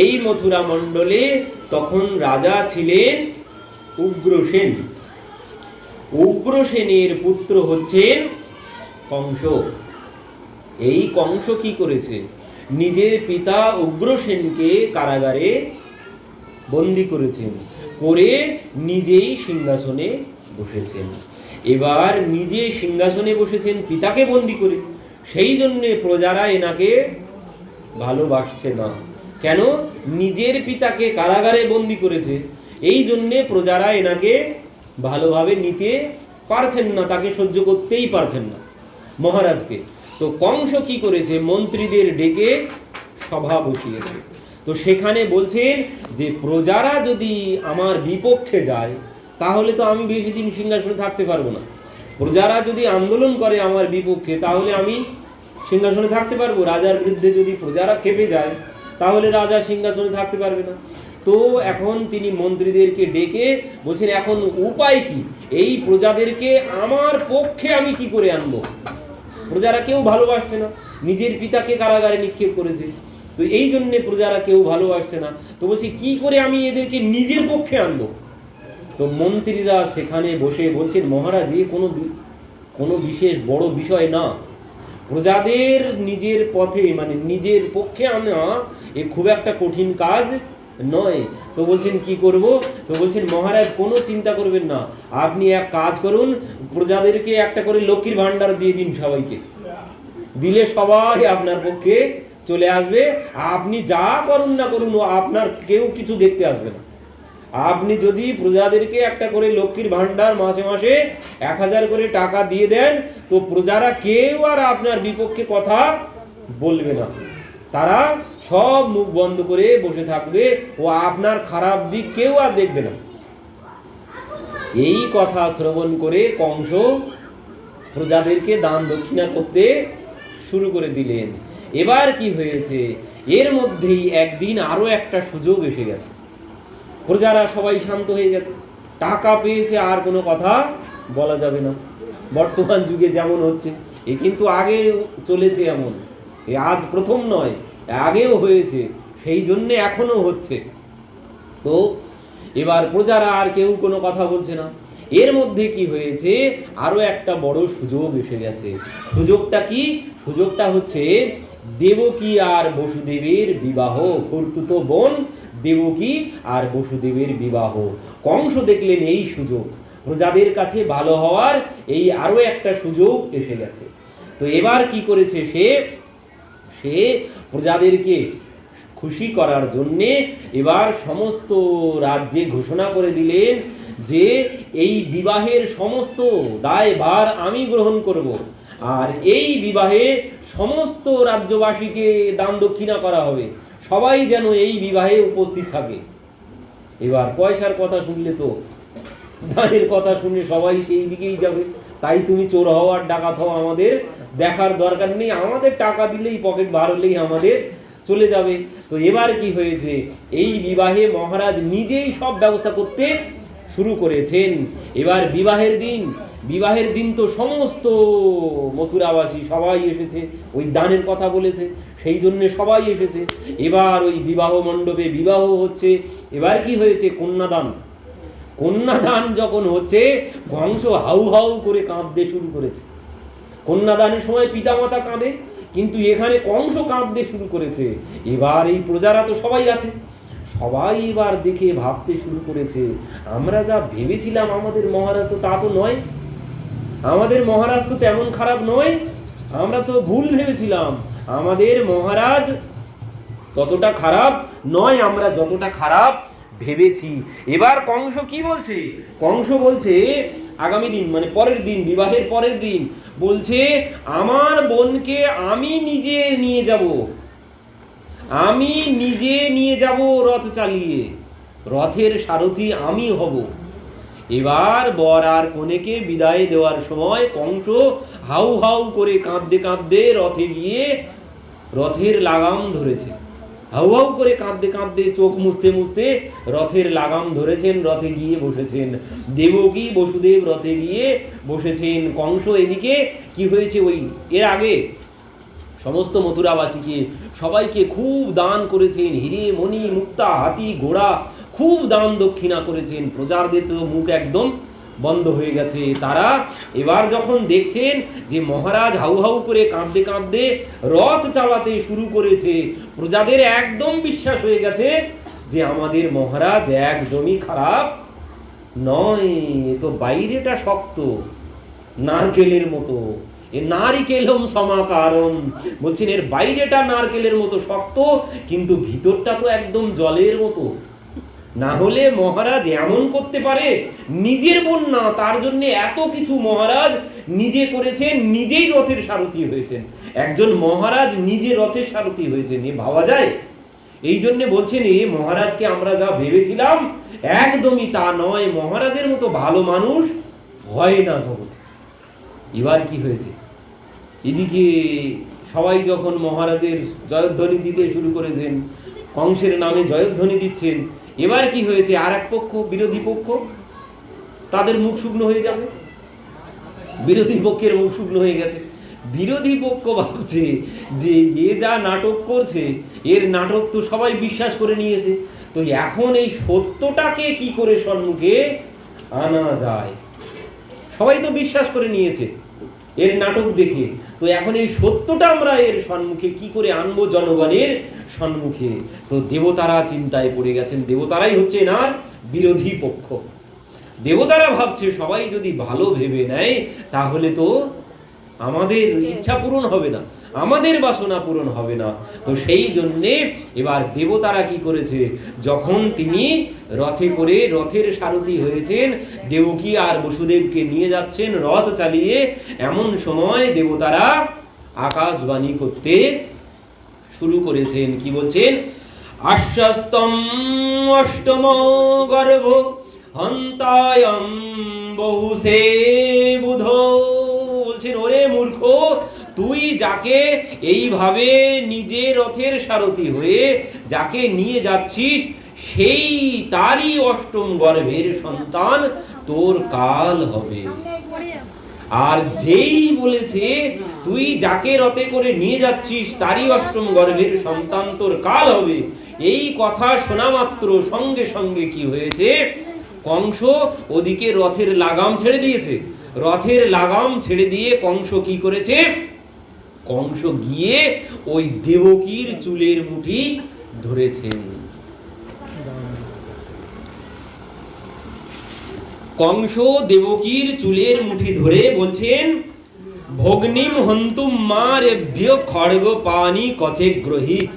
এই মথুরা মণ্ডলে তখন রাজা ছিলেন উগ্রসেন উগ্রসেনের পুত্র হচ্ছেন কংস। এই কংস কি করেছে? নিজের পিতা উগ্রসেনকে কারাগারে বন্দি করেছেন, করে নিজেই সিংহাসনে বসেছেন। এবার নিজে সিংহাসনে বসেছেন, পিতাকে বন্দি করে। সেই জন্যে প্রজারা এনাকে ভালোবাসছে না। কেন নিজের পিতাকে কারাগারে বন্দি করেছে? এই জন্যে প্রজারা এনাকে ভালোভাবে নিতে পারছেন না, তাকে সহ্য করতেই পারছেন না মহারাজকে। তো কংস কি করেছে? মন্ত্রীদের ডেকে সভা বসিয়েছে। তো সেখানে বলছেন যে, প্রজারা যদি আমার বিপক্ষে যায়, তাহলে তো আমি বেশি দিন সিংহাসনে থাকতে পারব না। প্রজারা যদি আন্দোলন করে আমার বিপক্ষে, তাহলে আমি সিংহাসনে থাকতে পারব। রাজার বিরুদ্ধে যদি প্রজারা খেপে যায় তাহলে রাজা সিংহাসনে থাকতে পারবে না। তো এখন তিনি মন্ত্রীদেরকে ডেকে বলছেন, এখন উপায় কি? এই প্রজাদেরকে আমার পক্ষে আমি কি করে আনব? প্রজারা কেউ ভালোবাসছে না। নিজের পিতাকে কারাগারে নিক্ষেপ করেছে। তো এই জন্যে প্রজারা কেউ ভালোবাসছে না। তো বলছি, কি করে আমি এদেরকে নিজের পক্ষে আনব? তো মন্ত্রীরা সেখানে বসে বলছেন, মহারাজ, এ কোনো কোনো বিশেষ বড় বিষয় না। প্রজাদের নিজের পথে মানে নিজের পক্ষে আনা এ খুব একটা কঠিন কাজ নয়। তো বলছেন, কি করব? তো বলছেন, মহারাজ, কোনো চিন্তা করবেন না। আপনি এক কাজ করুন, প্রজাদেরকে একটা করে লক্ষ্মীর ভাণ্ডার দিয়ে দিন সবাইকে। দিলে সবাই আপনার পক্ষে চলে আসবে। আপনি যা করুন না করুন আপনার কেউ কিছু দেখতে আসবে না। আপনি যদি প্রজাদেরকে একটা করে লক্ষ্মীর ভাণ্ডার মাসে মাসে এক হাজার করে টাকা দিয়ে দেন, তো প্রজারা কেউ আর আপনার বিপক্ষে কথা বলবে না। তারা সব মুখ বন্ধ করে বসে থাকবে ও আপনার খারাপ দিক কেউ আর দেখবে না। এই কথা শ্রবণ করে কংস প্রজাদেরকে দান দক্ষিণা করতে শুরু করে দিলেন। এবার কি হয়েছে? এর মধ্যেই একদিন আরও একটা সুযোগ এসে গেছে। প্রজারা সবাই শান্ত হয়ে গেছে। টাকা পেয়েছে আর কোনো কথা বলা যাবে না। বর্তমান যুগে যেমন হচ্ছে, এ কিন্তু আগে চলেছে এমন। এ আজ প্রথম নয় আগেও হয়েছে, সেই জন্যে এখনও হচ্ছে। তো, এবার প্রজারা আর কেউ কোনো কথা বলছে না। এর মধ্যে কি হয়েছে আরও একটা বড় সুযোগ এসে গেছে। সুযোগটা কি? সুযোগটা হচ্ছে, দেবকী আর বসুদেবের বিবাহ কর্তুত বোন, দেবকী আর বসুদেবের বিবাহ। কংস দেখলেন এই সুযোগ। প্রজাদের কাছে ভালো হওয়ার এই আরও একটা সুযোগ এসে গেছে। তো এবার কি করেছে সে? সে প্রজাদেরকে খুশি করার জন্যে এবার সমস্ত রাজ্যে ঘোষণা করে দিলেন যে এই বিবাহের সমস্ত দায়ভার আমি গ্রহণ করব। আর এই বিবাহে সমস্ত রাজ্যবাসীকে দান দক্ষিণা করা হবে। সবাই যেন এই বিবাহে উপস্থিত থাকে। এবার পয়সার কথা শুনলে তো, দানের কথা শুনে সবাই সেই দিকেই যাবে। তাই তুমি চোর হওয়ার ডাকাত হওয়া আমাদের দেখার দরকার নেই, আমাদের টাকা দিলেই পকেট বার হলেই আমাদের চলে যাবে। তো এবার কি হয়েছে? এই বিবাহে মহারাজ নিজেই সব ব্যবস্থা করতে শুরু করেছেন। এবার বিবাহের দিন বিবাহের দিন তো সমস্ত মথুরাবাসী সবাই এসেছে, ওই দানের কথা বলেছে, সেই জন্য সবাই এসেছে। এবার ওই বিবাহ মণ্ডপে বিবাহ হচ্ছে। এবার কি হয়েছে? কন্যাদান। কন্যাদান যখন হচ্ছে কংস হাউ হাউ করে কাঁদতে শুরু করেছে। কন্যাদানের সময় পিতামাতা কাঁদে, কিন্তু এখানে কংস কাঁদতে শুরু করেছে। এবার এই প্রজারা তো সবাই আছে। সবাই এবার দেখে ভাবতে শুরু করেছে, আমরা যা ভেবেছিলাম আমাদের মহারাজ তো তা তো নয়। আমাদের মহারাজ তো তেমন খারাপ নয়। আমরা তো ভুল ভেবেছিলাম। আমাদের মহারাজ ততটা খারাপ নয়, আমরা যতটা খারাপ ভেবেছি। এবার কংস কি বলছে? কংস বলছে আগামী দিন মানে পরের দিন, বিবাহের পরের দিন বলছে, আমার বোনকে আমি নিজে নিয়ে যাব। আমি নিজে নিয়ে যাব রথ চালিয়ে। রথের সারথি আমি হব। এবার বর আর কনেকে বিদায় দেওয়ার সময় কংস হাউ হাউ করে কাঁদতে কাঁদতে রথে গিয়ে রথের লাগাম ধরেছে। হাউ হাউ করে কাঁদতে কাঁদতে চোখ মুছতে মুছতে রথের লাগাম ধরেছেন, রথে গিয়ে বসেছেন। দেবকী বসুদেব রথে গিয়ে বসেছেন। কংস এদিকে, কি হয়েছে ওই এর আগে? সমস্ত মথুরাবাসীকে সবাইকে খুব দান করেছেন, হিরে, মণি, মুক্তা, হাতি, ঘোড়া, খুব দান দক্ষিণা করেছেন। প্রজাদের তো মুখ একদম বন্ধ হয়ে গেছে। তারা এবার যখন দেখছেন যে মহারাজ হাউ হাউ করে কাঁদতে কাঁদতে রথ চালাতে শুরু করেছে, প্রজাদের একদম বিশ্বাস হয়ে গেছে যে আমাদের মহারাজ একদমই খারাপ নয়। তো বাইরেটা শক্ত, নারকেলের মতো। এ নারিকেলম সমাকারম। বলছেন, এর বাইরেটা নারকেলের মতো শক্ত, কিন্তু ভিতরটা তো একদম জলের মতো। না হলে মহারাজ এমন করতে পারে, নিজের বন্যা তার জন্য এত কিছু মহারাজ নিজে করেছেন, নিজেই রথের সারথি হয়েছেন। একজন মহারাজ নিজে রথের সারথি হয়েছেন, এ ভাবা যায়? এই জন্য বলছেন, এ মহারাজকে আমরা যা ভেবেছিলাম, একদমই তা নয়, মহারাজের মতো ভালো মানুষ হয় না জগতে। এবার কি হয়েছে? এদিকে সবাই যখন মহারাজের জয়ধ্বনি দিতে শুরু করেছেন, কংসের নামে জয়ধ্বনি দিচ্ছেন এবার কি হয়েছে? আর এক পক্ষ, বিরোধী পক্ষ, তাদের মুখ শুকনো হয়ে যাবে? বিরোধী পক্ষের মুখ শুকনো হয়ে গেছে। বিরোধী পক্ষ ভাবছে যে এ যা নাটক করছে, এর নাটক তো সবাই বিশ্বাস করে নিয়েছে। তো এখন এই সত্যটাকে কি করে সম্মুখে আনা যায়? সবাই তো বিশ্বাস করে নিয়েছে এর নাটক দেখে। তো এখন এই সত্যটা আমরা এর সম্মুখে কি করে আনব জনগণের সম্মুখে তো দেবতারা চিন্তায় পড়ে গেছেন, দেবতারাই হচ্ছে এনার বিরোধী পক্ষ। দেবতারা ভাবছে, সবাই যদি ভালো ভেবে নেয়, তাহলে তো আমাদের ইচ্ছা পূরণ হবে না, আমাদের বাসনা পূরণ হবে না। তো সেই জন্যে এবার দেবতারা কি করেছে, যখন তিনি রথে করে রথের সারথি হয়েছেন দেবকী আর বসুদেবকে নিয়ে যাচ্ছেন, রথ চালিয়ে, এমন সময় দেবতারা আকাশবাণী করতে শুরু করেছেন, কি বলছেন? আশ্বস্তম অষ্টম গর্ভ, হন্তায়ম বহুসে বুধ। বলছেন, ওরে মূর্খ, তুই যাকে এইভাবে নিজে রথের সারথি হয়ে যাকে নিয়ে যাচ্ছিস, সেই তারই অষ্টম গর্ভের সন্তান তোর কাল হবে। আর যেই বলেছে, তুই যাকে রথে করে নিয়ে যাচ্ছিস, তারই অষ্টম গর্ভের সন্তান তোর কাল হবে। এই কথা শোনা মাত্র, সঙ্গে সঙ্গে কি হয়েছে? কংস ওদিকে রথের লাগাম ছেড়ে দিয়েছে। রথের লাগাম ছেড়ে দিয়ে কংস কি করেছে? কংস গিয়ে ওই দেবকীর চুলের মুঠি ধরেছেন। কংস দেবকীর চুলের মুঠি ধরে বলছেন, ভগ্নিম হন্তুম মারেভ্য খড়গ পানি কচে গ্রহিত।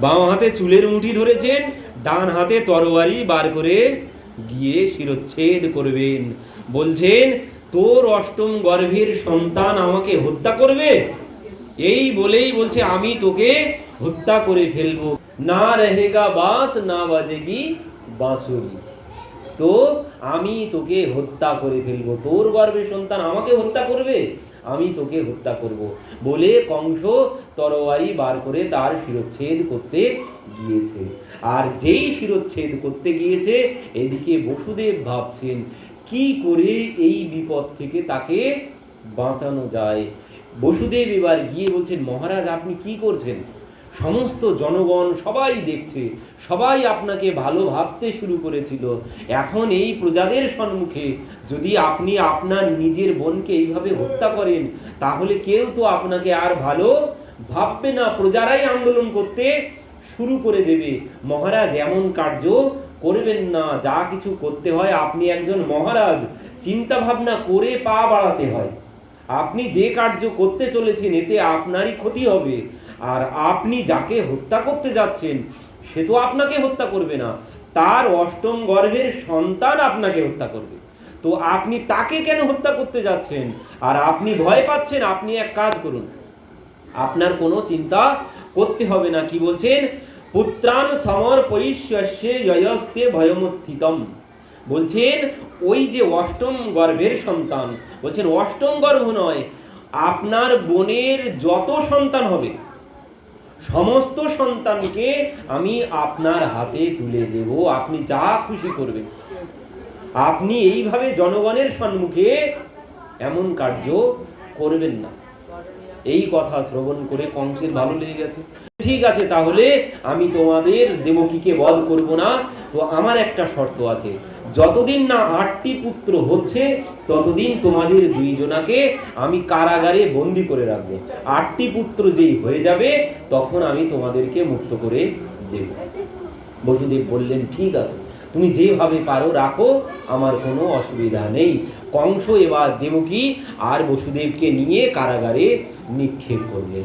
বাম হাতে চুলের মুঠি ধরেছেন, ডান হাতে তরবারি বার করে গিয়ে শিরচ্ছেদ করবেন। বলছেন, তোর অষ্টম গর্ভের সন্তান আমাকে হত্যা করবে? এই বলেই বলছে, আমি তোকে হত্যা করে ফেলব। না রহেগা বাস, না বাজেগি বাঁশুরি। তো আমি তোকে হত্যা করে ফেলব। তোর গর্ভের সন্তান আমাকে হত্যা করবে? আমি তোকে হত্যা করব। বলে কংস তরোয়ারি বার করে তার শিরচ্ছেদ করতে গিয়েছে। আর যেই শিরচ্ছেদ করতে গিয়েছে, এদিকে বসুদেব ভাবছেন, কি করে এই বিপদ থেকে তাকে বাঁচানো যায়? বসুদেব এবার গিয়ে বলছেন, মহারাজ, আপনি কি করছেন? সমস্ত জনগণ সবাই দেখছে। সবাই আপনাকে ভালো ভাবতে শুরু করেছিল। এখন এই প্রজাদের সম্মুখে যদি আপনি আপনার নিজের বোনকে এইভাবে হত্যা করেন, তাহলে কেউ তো আপনাকে আর ভালো ভাববে না। প্রজারাই আন্দোলন করতে শুরু করে দেবে। মহারাজ, এমন কার্য করবেন না। যা কিছু করতে হয়, আপনি একজন মহারাজ। চিন্তা ভাবনা করে পা বাড়াতে হয়। আপনি যে কার্য করতে চলেছেন, এতে আপনারই ক্ষতি হবে। আর আপনি যাকে হত্যা করতে যাচ্ছেন সে তো আপনাকে হত্যা করবে না। তার অষ্টম গর্ভের সন্তান আপনাকে হত্যা করবে। তো আপনি তাকে কেন হত্যা করতে যাচ্ছেন? আর আপনি ভয় পাচ্ছেন, আপনি এক কাজ করুন। আপনার কোনো চিন্তা করতে হবে না, কি বলছেন? পুত্রান সমর পরিশ্বস্যে জয়স্তে ভয়মুত্থিতম। বলছেন, ওই যে অষ্টম গর্ভের সন্তান, বলছেন অষ্টম গর্ভ নয়, আপনার বোনের যত সন্তান হবে সমস্ত সন্তানকে আমি আপনার হাতে তুলে দেব। আপনি যা খুশি করবেন। আপনি এইভাবে জনগণের সম্মুখে এমন কার্য করবেন না। এই কথা শ্রবণ করে কংসের ভালো লেগে গেছে। ঠিক আছে, তাহলে আমি তোমাদের দেবকীকে বধ করব না। তো আমার একটা শর্ত আছে। যতদিন না আটটি পুত্র হচ্ছে, ততদিন তোমাদের দুইজনাকে আমি কারাগারে বন্দি করে রাখব। আটটি পুত্র যেই হয়ে যাবে, তখন আমি তোমাদেরকে মুক্ত করে দেব। বসুদেব বললেন, ঠিক আছে, তুমি যেভাবে পারো রাখো, আমার কোনো অসুবিধা নেই। কংস এবার দেবকী আর বসুদেবকে নিয়ে কারাগারে নিক্ষেপ করলেন